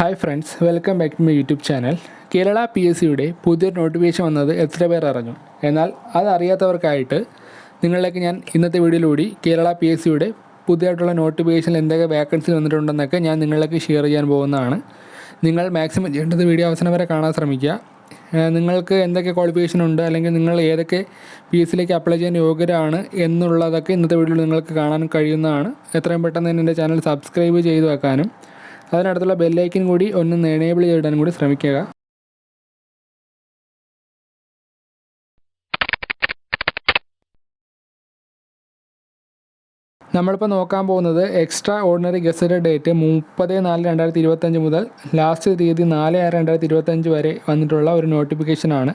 Hi friends welcome back to my YouTube channel Kerala P S സിയുടെ പുതിയൊരു notification വന്നത് എത്ര പേർ അറിഞ്ഞു? എന്നാൽ അതറിയാത്തവർക്കായിട്ട് നിങ്ങളിലേക്ക് ഞാൻ ഇന്നത്തെ വീഡിയോയിലൂടെ കേരള പി എസ് സിയുടെ പുതിയതായിട്ടുള്ള നോട്ടിഫിക്കേഷനിൽ എന്തൊക്കെ വേക്കൻസി വന്നിട്ടുണ്ടെന്നൊക്കെ ഞാൻ നിങ്ങളിലേക്ക് ഷെയർ ചെയ്യാൻ പോകുന്നതാണ്. നിങ്ങൾ മാക്സിമം ചെയ്യേണ്ടത് വീഡിയോ അവസാനം വരെ കാണാൻ ശ്രമിക്കുക. നിങ്ങൾക്ക് എന്തൊക്കെ ക്വാളിഫിക്കേഷൻ ഉണ്ട്? അല്ലെങ്കിൽ നിങ്ങൾ ഏതൊക്കെ പി എസ് സിയിലേക്ക് അപ്ലൈ ചെയ്യാൻ യോഗ്യരാണ് എന്നുള്ളതൊക്കെ ഇന്നത്തെ വീഡിയോയിൽ നിങ്ങൾക്ക് കാണാൻ കഴിയുന്നതാണ്. എത്രയും പെട്ടെന്ന് തന്നെ എന്റെ ചാനൽ സബ്സ്ക്രൈബ് ചെയ്ത് വെക്കാനും അതിനടുത്തുള്ള ബെല്ലൈക്കൻ കൂടി ഒന്ന് എനേബിൾ ചെയ്തിടാനും കൂടി ശ്രമിക്കുക. നമ്മളിപ്പോൾ നോക്കാൻ പോകുന്നത് എക്സ്ട്രാ ഓർഡിനറി ഗസറ്റ് ഡേറ്റ് മുപ്പത് നാല് രണ്ടായിരത്തി ഇരുപത്തഞ്ച് മുതൽ ലാസ്റ്റ് തീയതി നാല് ആറ് രണ്ടായിരത്തി ഇരുപത്തഞ്ച് വരെ വന്നിട്ടുള്ള ഒരു നോട്ടിഫിക്കേഷനാണ്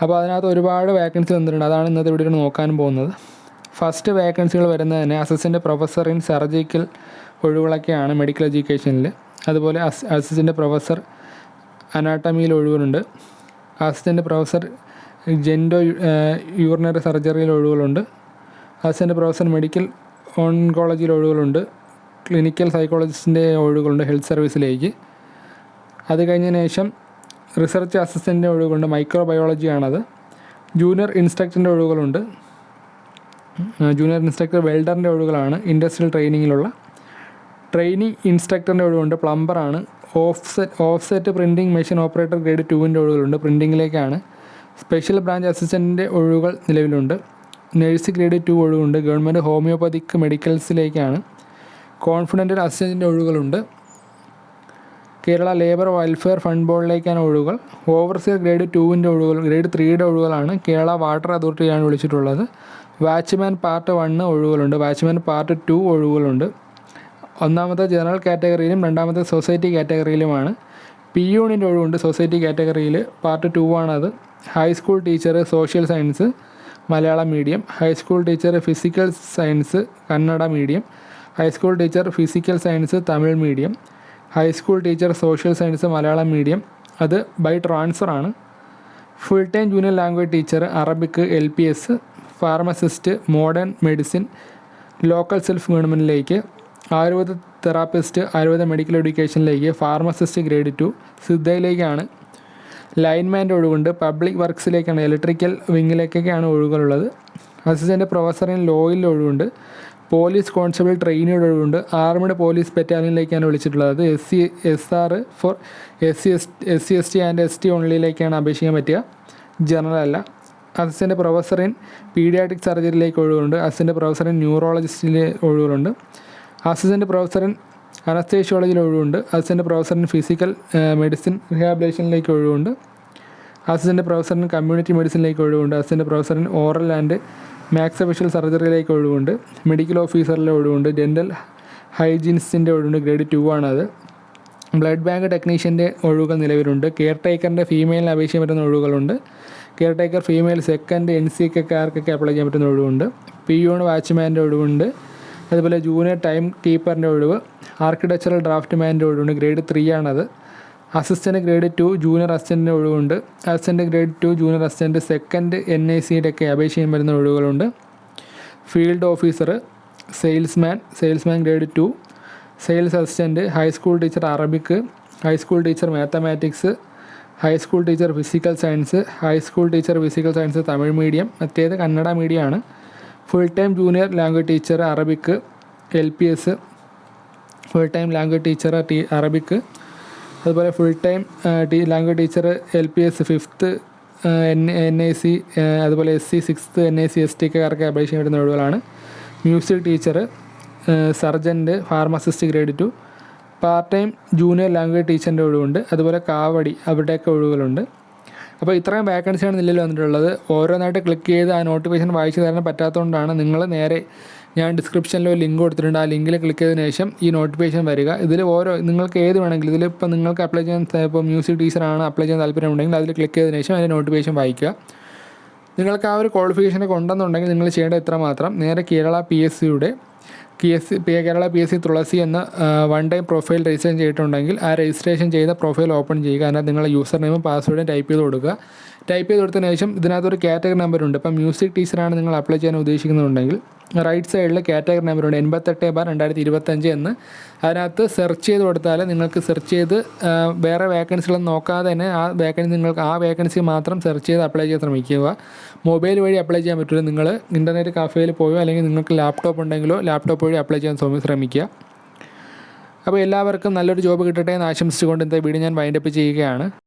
അപ്പോൾ അതിനകത്ത് ഒരുപാട് വേക്കൻസി വന്നിട്ടുണ്ട്. അതാണ് ഇന്നത്തെ വീഡിയോയിൽ നോക്കാൻ പോകുന്നത്. ഫസ്റ്റ് വേക്കൻസികൾ വരുന്നത് തന്നെ അസിസ്റ്റന്റ് പ്രൊഫസർ ഇൻ സർജിക്കൽ ഒഴിവുകളൊക്കെയാണ് മെഡിക്കൽ എഡ്യൂക്കേഷനിൽ അതുപോലെ അസ് അസിസ്റ്റന്റ് പ്രൊഫസർ അനാട്ടമിയിൽ ഒഴിവുകളുണ്ട്. അസിസ്റ്റന്റ് പ്രൊഫസർ ജെൻഡോ യൂറിനറി സർജറിയിൽ ഒഴിവുകളുണ്ട്. അസിസ്റ്റന്റ് പ്രൊഫസർ മെഡിക്കൽ ഓൺകോളജിയിൽ ഒഴിവുകളുണ്ട്. ക്ലിനിക്കൽ സൈക്കോളജിസ്റ്റിന്റെ ഒഴിവുകളുണ്ട് ഹെൽത്ത് സർവീസിലേക്ക് അത് കഴിഞ്ഞതിന് ശേഷം റിസർച്ച് അസിസ്റ്റന്റിന്റെ ഒഴിവുകളുണ്ട്. മൈക്രോ ബയോളജിയാണത് ജൂനിയർ ഇൻസ്ട്രക്ടറിന്റെ ഒഴിവുകളുണ്ട്. ജൂനിയർ ഇൻസ്ട്രക്ടർ വെൽഡറിന്റെ ഒഴിവുകളാണ് ഇൻഡസ്ട്രിയൽ ട്രെയിനിങ്ങിലുള്ള ട്രെയിനിങ് ഇൻസ്ട്രക്ടറിന്റെ ഒഴിവുണ്ട് പ്ലംബറാണ് offset offset printing machine operator grade ടുവിന്റെ ഒഴിവുകളുണ്ട് പ്രിന്റിങ്ങിലേക്കാണ് സ്പെഷ്യൽ ബ്രാഞ്ച് അസിസ്റ്റന്റിന്റെ ഒഴിവുകൾ നിലവിലുണ്ട്. നഴ്സ് ഗ്രേഡ് ടു ഒഴിവുണ്ട് ഗവൺമെന്റ് ഹോമിയോപ്പതിക് മെഡിക്കൽസിലേക്കാണ് കോൺഫിഡന്റൽ അസിസ്റ്റന്റിന്റെ ഒഴിവുകളുണ്ട്. കേരള ലേബർ വെൽഫെയർ ഫണ്ട് ബോർഡിലേക്കാണ് ഒഴിവുകൾ ഓവർസിയർ ഗ്രേഡ് ടുവിന്റെ ഒഴിവുകൾ ഗ്രേഡ് ത്രീയുടെ ഒഴിവുകളാണ് കേരള വാട്ടർ അതോറിറ്റിയാണ് വിളിച്ചിട്ടുള്ളത്. വാച്ച്മാൻ പാർട്ട് വണ്ണ് ഒഴിവുകളുണ്ട് വാച്ച്മാൻ പാർട്ട് ടു ഒഴിവുകളുണ്ട് ഒന്നാമത്തെ ജനറൽ കാറ്റഗറിയിലും രണ്ടാമത്തെ സൊസൈറ്റി കാറ്റഗറിയിലുമാണ്. പി യൂണിന്റെ ഒഴിവുണ്ട് സൊസൈറ്റി കാറ്റഗറിയിൽ പാർട്ട് ടു ആണത്. High school teacher social science Malayalam medium. High school teacher physical science Kannada medium. High school teacher physical science Tamil medium. High school teacher social science Malayalam medium അത് by transfer ആണ്. Full time junior language teacher Arabic L P S pharmacist modern medicine local self ഗവൺമെന്റിലേക്ക് Ayurveda therapist Ayurveda medical എഡ്യൂക്കേഷനിലേക്ക് pharmacist grade two സിദ്ധയിലേക്കാണ്. ലൈൻമാന്റെ ഒഴിവുണ്ട്. Public വർക്ക്സിലേക്കാണ് electrical വിങ്ങിലേക്കൊക്കെയാണ് ഒഴിവുകളുള്ളത്. Assistant professor in ലോയിൽ ഒഴിവുണ്ട്. പോലീസ് കോൺസ്റ്റബിൾ ട്രെയിനിയുടെ ഒഴിവുണ്ട് ആർമിഡ് പോലീസ് ബറ്റാലിയനിലേക്കാണ് വിളിച്ചിട്ടുള്ളത്. അത് S C S R for S C S S C S T and S T ഓൺലിയിലേക്കാണ് അപേക്ഷിക്കാൻ പറ്റുക. ജനറൽ അല്ല. അസിസ്റ്റന്റ് പ്രൊഫസർ ഇൻ പീഡിയാട്രിക് സർജറിയിലേക്ക് ഒഴിവുണ്ട്. അസിസ്റ്റന്റ് പ്രൊഫസർ ഇൻ ന്യൂറോളജിസ്റ്റിൽ ഒഴിവുകളുണ്ട്. അസിസ്റ്റന്റ് പ്രൊഫസർ ഇൻ അനസ്തേഷ്യോളജിയിൽ ഒഴിവുണ്ട്. Assistant professor in physical medicine റിഹാബിലേഷനിലേക്ക് ഒഴിവുണ്ട്. അസിസ്റ്റന്റ് പ്രൊഫസർ ഇൻ കമ്മ്യൂണിറ്റി മെഡിസിനിലേക്ക് ഒഴിവുണ്ട്. Assistant professor in oral and maxillofacial സർജറിയിലേക്ക് ഒഴിവുണ്ട്. മെഡിക്കൽ ഓഫീസറിലെ ഒഴിവുണ്ട്. ഡെന്റൽ ഹൈജീനിസ്റ്റിന്റെ ഒഴിവുണ്ട്. ഗ്രേഡ് ടു ആണത്. ബ്ലഡ് ബാങ്ക് ടെക്നീഷ്യന്റെ ഒഴിവുകൾ നിലവിലുണ്ട്. കെയർ ടേക്കറിന്റെ ഫീമെയിലിന് അപേക്ഷിക്കാൻ പറ്റുന്ന ഒഴിവുകളുണ്ട്. Caretaker female second N C കാർക്കൊക്കെ apply ചെയ്യാൻ പറ്റുന്ന ഒഴിവുണ്ട്. പി യൂൺ വാച്ച്മാന്റെ ഒഴിവുണ്ട്. അതുപോലെ ജൂനിയർ ടൈം കീപ്പറിന്റെ ഒഴിവ്. ആർക്കിടെക്ചറൽ ഡ്രാഫ്റ്റ്മാന്റെ ഒഴിവുണ്ട്. ഗ്രേഡ് ത്രീ ആണത്. അസിസ്റ്റന്റ് ഗ്രേഡ് ടു ജൂനിയർ അസിസ്റ്റന്റിന്റെ ഒഴിവുണ്ട്. Assistant grade two junior assistant second N I സിയുടെ ഒക്കെ അപേക്ഷ ചെയ്യാൻ വരുന്ന ഒഴിവുകളുണ്ട്. Field officer salesman salesman grade two sales assistant high school teacher Arabic high school teacher mathematics high school teacher physical science high school teacher physical science Tamil medium മറ്റേത് Kannada മീഡിയമാണ് full time junior language teacher Arabic L P S full time language teacher Arabic അതുപോലെ full time T language teacher L P S fifth N N I C അതുപോലെ S C sixth N I C S T കാർക്ക് അപേക്ഷ വരുന്ന ഒഴിവുകളാണ്. Music teacher sergeant pharmacist grade two part time junior language ടീച്ചറിന്റെ ഒഴിവുണ്ട്. അതുപോലെ കാവടി അവിടെയൊക്കെ ഒഴിവുകളുണ്ട്. അപ്പോൾ ഇത്രയും വേക്കൻസിയാണ് നിലയിൽ വന്നിട്ടുള്ളത്. ഓരോന്നായിട്ട് ക്ലിക്ക് ചെയ്ത് ആ നോട്ടിഫിക്കേഷൻ വായിച്ചു തരാൻ പറ്റാത്തതുകൊണ്ടാണ് നിങ്ങൾ നേരെ ഞാൻ ഡിസ്ക്രിപ്ഷനിൽ ഒരു ലിങ്ക് കൊടുത്തിട്ടുണ്ട്. ആ ലിങ്കിൽ ക്ലിക്ക് ചെയ്തതിന് ശേഷം ഈ നോട്ടിഫിക്കേഷൻ വരിക. ഇതിൽ ഓരോ നിങ്ങൾക്ക് ഏത് വേണമെങ്കിലും ഇതിലിപ്പോൾ നിങ്ങൾക്ക് അപ്ലൈ ചെയ്യാൻ ഇപ്പോൾ മ്യൂസിക് ടീച്ചറാണ് അപ്ലൈ ചെയ്യാൻ താല്പര്യമുണ്ടെങ്കിൽ അതിൽ ക്ലിക്ക് ചെയ്തതിന് ശേഷം അതിന്റെ നോട്ടിഫിക്കേഷൻ വായിക്കുക. നിങ്ങൾക്ക് ആ ഒരു ക്വാളിഫിക്കേഷനൊക്കെ ഉണ്ടെന്നുണ്ടെങ്കിൽ നിങ്ങൾ ചെയ്യേണ്ടത് ഇത്ര മാത്രം. നേരെ കേരള പി എസ് സിയുടെ P S C Kerala P S C Thulasi എന്ന വൺ ടൈം പ്രൊഫൈൽ രജിസ്ട്രേഷൻ ചെയ്തിട്ടുണ്ടെങ്കിൽ ആ രജിസ്ട്രേഷൻ ചെയ്ത പ്രൊഫൈൽ ഓപ്പൺ ചെയ്യുക. അതിനകത്ത് നിങ്ങളുടെ യൂസർ നെയിമും പാസ്വേഡും ടൈപ്പ് ചെയ്ത് കൊടുക്കുക. ടൈപ്പ് ചെയ്ത് കൊടുത്തതിന് ശേഷം ഇതിനകത്തൊരു കാറ്റഗറി നമ്പർ ഉണ്ട്. ഇപ്പം മ്യൂസിക് ടീച്ചറാണ് നിങ്ങൾ അപ്ലൈ ചെയ്യാൻ ഉദ്ദേശിക്കുന്നുണ്ടെങ്കിൽ റൈറ്റ് സൈഡിൽ കാറ്റഗറി നമ്പറുണ്ട് എൺപത്തെട്ട് ബാർ രണ്ടായിരത്തി ഇരുപത്തഞ്ച് എന്ന്. അതിനകത്ത് സെർച്ച് ചെയ്ത് കൊടുത്താൽ നിങ്ങൾക്ക് സെർച്ച് ചെയ്ത് വേറെ വേക്കൻസികളൊന്നും നോക്കാതെ തന്നെ ആ വേക്കൻസി നിങ്ങൾക്ക് ആ വേക്കൻസി മാത്രം സെർച്ച് ചെയ്ത് അപ്ലൈ ചെയ്യാൻ ശ്രമിക്കുക. മൊബൈൽ വഴി അപ്ലൈ ചെയ്യാൻ പറ്റില്ല. നിങ്ങൾ ഇന്റർനെറ്റ് കഫേയിൽ പോയോ അല്ലെങ്കിൽ നിങ്ങൾക്ക് ലാപ്ടോപ്പ് ഉണ്ടെങ്കിലോ ലാപ്ടോപ്പ് വഴി അപ്ലൈ ചെയ്യാൻ ശ്രമിക്കുക. അപ്പോൾ എല്ലാവർക്കും നല്ലൊരു ജോബ് കിട്ടട്ടെ എന്ന് ആശംസിച്ചുകൊണ്ട് ഇന്നത്തെ വീഡിയോ ഞാൻ വൈൻഡപ്പ് ചെയ്യുകയാണ്.